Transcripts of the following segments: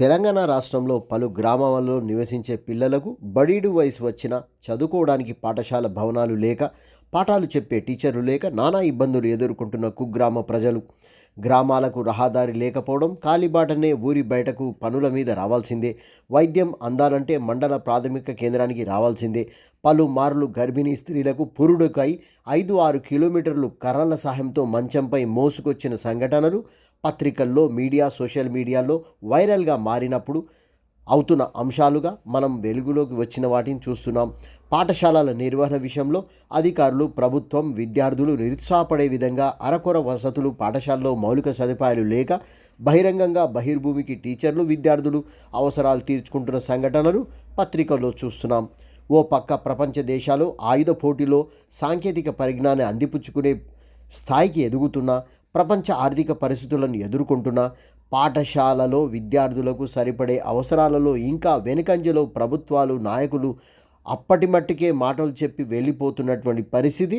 తెలంగాణ రాష్ట్రంలో పలు గ్రామాలలో నివసించే పిల్లలకు బడీడు వయసు వచ్చిన చదువుకోవడానికి పాఠశాల భవనాలు లేక పాఠాలు చెప్పే టీచర్లు లేక నానా ఇబ్బందులు ఎదుర్కొంటున్న కుగ్రామ ప్రజలు. గ్రామాలకు రహదారి లేకపోవడం కాలిబాటనే ఊరి బయటకు పనుల మీద రావాల్సిందే. వైద్యం అందాలంటే మండల ప్రాథమిక కేంద్రానికి రావాల్సిందే. పలుమార్లు గర్భిణీ స్త్రీలకు పురుడుకై ఐదు ఆరు కిలోమీటర్లు కర్రల సహాయంతో మంచంపై మోసుకొచ్చిన సంఘటనలు పత్రికల్లో మీడియా సోషల్ మీడియాలో వైరల్గా మారినప్పుడు అవుతున్న అంశాలుగా మనం వెలుగులోకి వచ్చిన వాటిని చూస్తున్నాం. పాఠశాలల నిర్వహణ విషయంలో అధికారులు ప్రభుత్వం విద్యార్థులు నిరుత్సాహపడే విధంగా అరకొర వసతులు పాఠశాలలో మౌలిక సదుపాయాలు లేక బహిరంగంగా బహిర్భూమికి టీచర్లు విద్యార్థులు అవసరాలు తీర్చుకుంటున్న సంఘటనలు పత్రికల్లో చూస్తున్నాం. ఓ పక్క ప్రపంచ దేశాలు ఆయుధ పోటీలో సాంకేతిక పరిజ్ఞానాన్ని అందిపుచ్చుకునే స్థాయికి ఎదుగుతున్న ప్రపంచ ఆర్థిక పరిస్థితులను ఎదుర్కొంటున్న పాఠశాలలో విద్యార్థులకు సరిపడే అవసరాలలో ఇంకా వెనుకంజలో ప్రభుత్వాలు నాయకులు అప్పటి మట్టుకే మాటలు చెప్పి వెళ్ళిపోతున్నటువంటి పరిస్థితి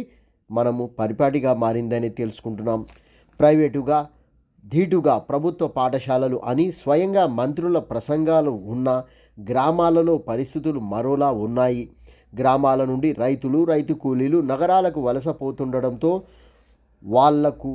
మనము పరిపాటిగా మారిందని తెలుసుకుంటున్నాం. ప్రైవేటుగా ధీటుగా ప్రభుత్వ పాఠశాలలు అని స్వయంగా మంత్రుల ప్రసంగాలు ఉన్న గ్రామాలలో పరిస్థితులు మరోలా ఉన్నాయి. గ్రామాల నుండి రైతులు రైతు కూలీలు నగరాలకు వలసపోతుండడంతో వాళ్ళకు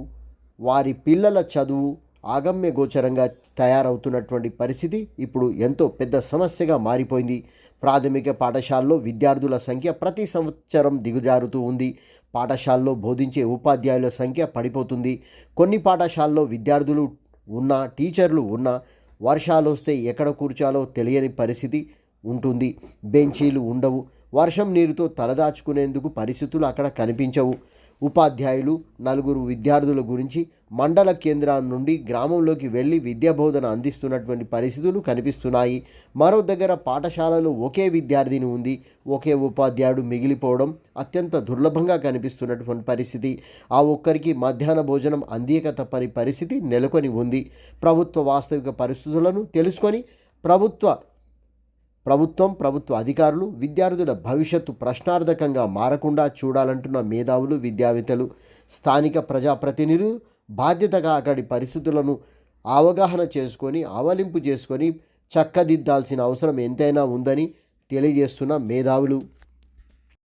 వారి పిల్లల చదువు ఆగమ్య గోచరంగా తయారవుతున్నటువంటి పరిస్థితి ఇప్పుడు ఎంతో పెద్ద సమస్యగా మారిపోయింది. ప్రాథమిక పాఠశాలలో విద్యార్థుల సంఖ్య ప్రతి సంవత్సరం దిగుజారుతూ ఉంది. పాఠశాలలో బోధించే ఉపాధ్యాయుల సంఖ్య పడిపోతుంది. కొన్ని పాఠశాలలో విద్యార్థులు ఉన్న టీచర్లు ఉన్న వర్షాలు వస్తే ఎక్కడ కూర్చాలో తెలియని పరిస్థితి ఉంటుంది. బెంచీలు ఉండవు. వర్షం నీరుతో తలదాచుకునేందుకు పరిస్థితులు అక్కడ కనిపించవు. ఉపాధ్యాయులు నలుగురు విద్యార్థుల గురించి మండల కేంద్రాల నుండి గ్రామంలోకి వెళ్ళి విద్యాబోధన అందిస్తున్నటువంటి పరిస్థితులు కనిపిస్తున్నాయి. మరో దగ్గర పాఠశాలలో ఒకే విద్యార్థిని ఉంది. ఒకే ఉపాధ్యాయుడు మిగిలిపోవడం అత్యంత దుర్లభంగా కనిపిస్తున్నటువంటి పరిస్థితి. ఆ ఒక్కరికి మధ్యాహ్న భోజనం అందియక తప్పని పరిస్థితి నెలకొని ఉంది. ప్రభుత్వ వాస్తవిక పరిస్థితులను తెలుసుకొని ప్రభుత్వ ప్రభుత్వం ప్రభుత్వ అధికారులు విద్యార్థుల భవిష్యత్తు ప్రశ్నార్థకంగా మారకుండా చూడాలంటున్న మేధావులు విద్యావేత్తలు స్థానిక ప్రజాప్రతినిధులు బాధ్యతగా అక్కడి పరిస్థితులను అవగాహన చేసుకొని అవలింపు చేసుకొని చక్కదిద్దాల్సిన అవసరం ఎంతైనా ఉందని తెలియజేస్తున్న మేధావులు.